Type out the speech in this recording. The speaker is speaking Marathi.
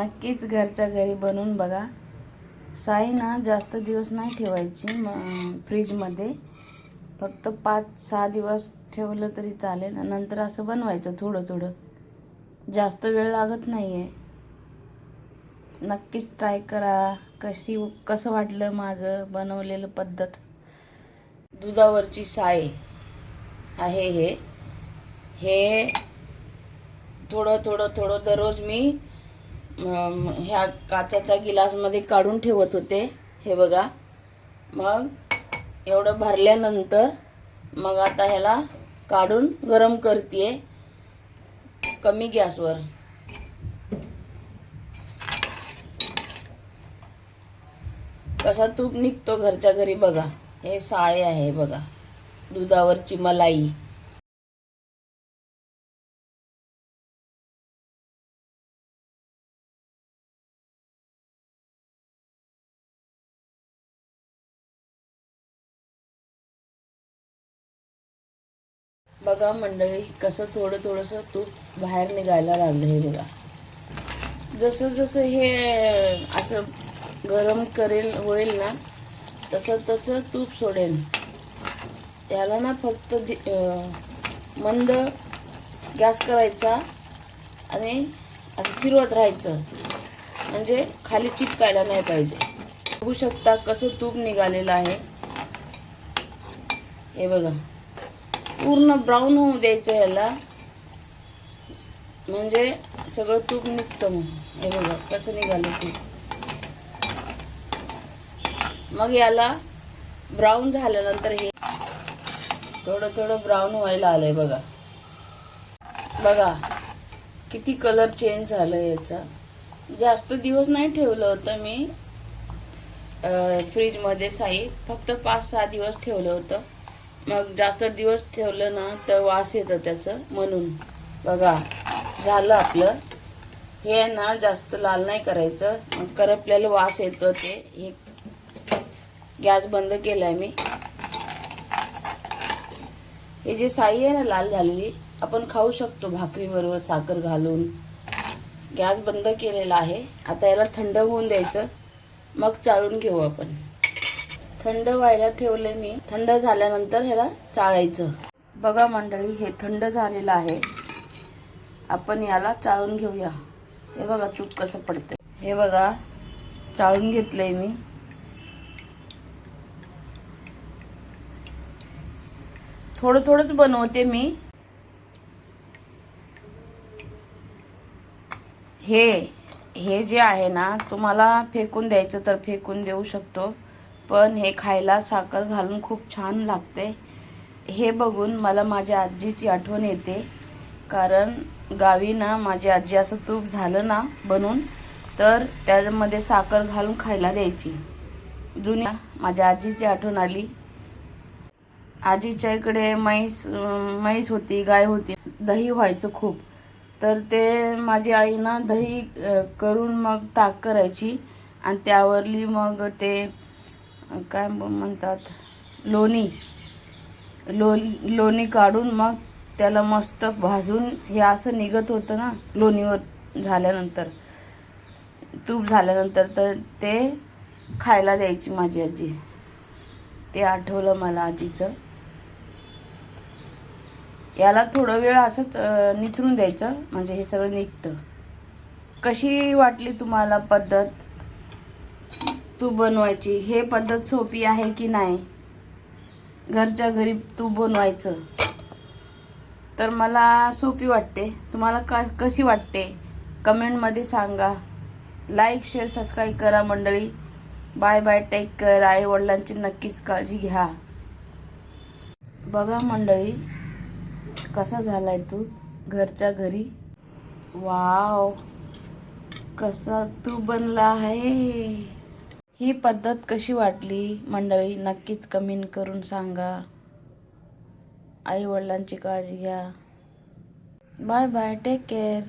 नक्कीच घरच्या घरी बनवून बघा. साई ना जास्त दिवस नाही ठेवायची म फ्रीजमध्ये. फक्त पाच सहा दिवस ठेवलं तरी चालेल नंतर असं बनवायचं थोडं थोडं. जास्त वेळ लागत नाही आहे नक्कीच ट्राय करा. कशी कसं वाटलं माझं बनवलेलं पद्धत? दुधावरची साय आहे हे. हे थोडं थोडं थोडं दररोज मी ह्या काचाच्या गिलासमध्ये काढून ठेवत होते. हे बघा. मग एवढं भरल्यानंतर मग आता ह्याला काढून गरम करते कमी गॅसवर. कसा तूप निघतो घरच्या घरी बघा. हे साय आहे बघा. दुधावरची मलाई. बघा मंडळी कसं थोडं थोडंसं तूप बाहेर निघायला लागलं हे बघा. जसं जसं हे असं गरम करेल होईल ना तसं तसं तूप सोडेल. त्याला ना फक्त मंद गॅस करायचा आणि असं फिरवत राहायचं. म्हणजे खाली चिटकायला नाही पाहिजे. बघू शकता कसं तूप निघालेलं आहे. हे बघा. पूर्ण ब्राऊन होऊ द्यायचं याला म्हणजे सगळं तूप निघतं मग हे बघा कसं निघालं तूप. मग याला ब्राऊन झाल्यानंतर हे थोडं थोडं ब्राऊन व्हायला आलंय बघा. बघा किती कलर चेंज झालं याचा. जास्त दिवस नाही ठेवलं होतं मी फ्रीजमध्ये साई. फक्त पाच सहा दिवस ठेवलं होतं. मग जास्त दिवस ठेवलं ना तर वास येतं त्याचं म्हणून. बघा झालं आपलं. हे ना जास्त लाल नाही करायचं. मग करपल्याला वास येतं ते. हे गॅस बंद केलाय मी. हे जे साई आहे ना लाल झालेली आपण खाऊ शकतो भाकरीबरोबर साखर घालून. गॅस बंद केलेला आहे. आता याला थंड होऊन द्यायचं. मग चाळून घेऊ आपण. थंड व्हायला ठेवले मी. थंड झाल्यानंतर ह्याला चाळायचं. बघा मंडळी हे थंड झालेलं आहे. आपण याला चाळून घेऊया. हे बघा तूप कसं पडतं हे बघा चाळून घेतलंय मी. थोडं थोडंच बनवते मी. हे हे जे आहे ना तुम्हाला फेकून द्यायचं तर फेकून देऊ शकतो. पण हे खायला साखर घालून खूप छान लागते. हे बघून मला माझ्या आजीची आठवण येते. कारण गावी ना माझी आजी असं तूप झालं ना बनून तर त्यामध्ये साखर घालून खायला द्यायची. जुन्या माझ्या आजीची आठवण आली. आजीच्या इकडे म्हैस म्हैस होती गाय होती. दही व्हायचं खूप. तर ते माझी आई ना दही करून मग ताक करायची. आणि त्यावरली मग ते काय म्हणतात? लोणी. लो लोणी काढून मग त्याला मस्त भाजून हे असं निघत होतं ना लोणीवर झाल्यानंतर. तूप झाल्यानंतर तर ते खायला द्यायची माझी आजी. ते आठवलं मला आजीचं. याला थोडं वेळ असंच निथरून द्यायचं म्हणजे हे सगळं निघतं. कशी वाटली तुम्हाला पद्धत? तूप बनवायची. हे पद्धत सोपी आहे की नाही? घरच्या घरी तूप बनवायचं. तर मला सोपी वाटते. तुम्हाला का कशी वाटते? कमेंटमध्ये सांगा. लाईक शेअर सबस्क्राईब करा मंडळी. बाय बाय टेक केअर आई वडिलांची नक्कीच काळजी घ्या. बघा मंडळी कसा झाला आहे तू घरच्या घरी? वाव कसा तू बनला आहे? ही पद्धत कशी वाटली मंडळी? नक्कीच कमेंट करून सांगा. आई वडिलांची काळजी घ्या. Bye bye take care